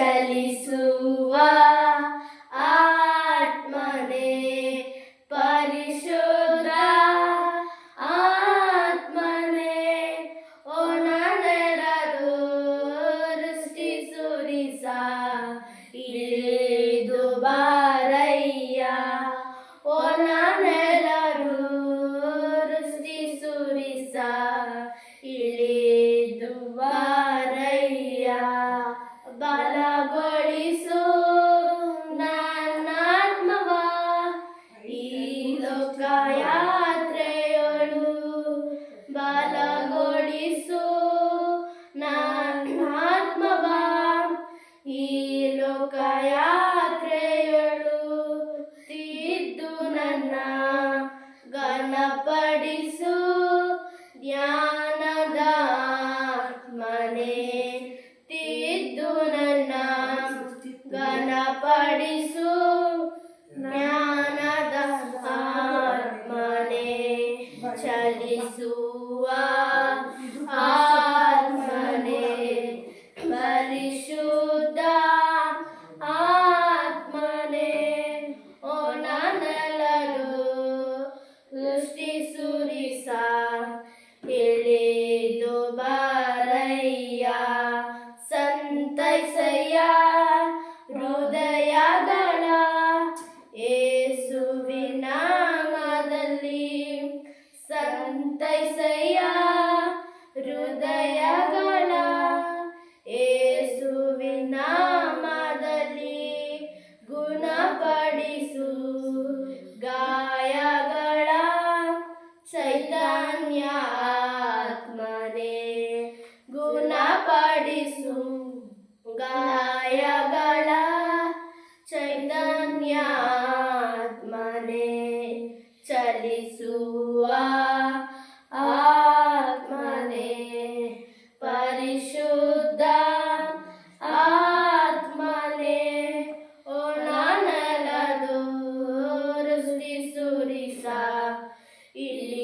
ಚಲಿಸುವ ಬಲಗೊಳಿಸು ನನ್ನಾತ್ಮವ ಈ ಲೋಕ ಯಾತ್ರೆಯೊಳು ತಿದ್ದು ನನ್ನ ಘನಪಡಿಸು ಜ್ಞಾನದ ಮನೆ ತಿದ್ದು ನನ್ನ ಘನಪಡಿಸು ಜ್ಞಾನದ ಮನೆ ಚಲಿಸುವ പരിശു Ili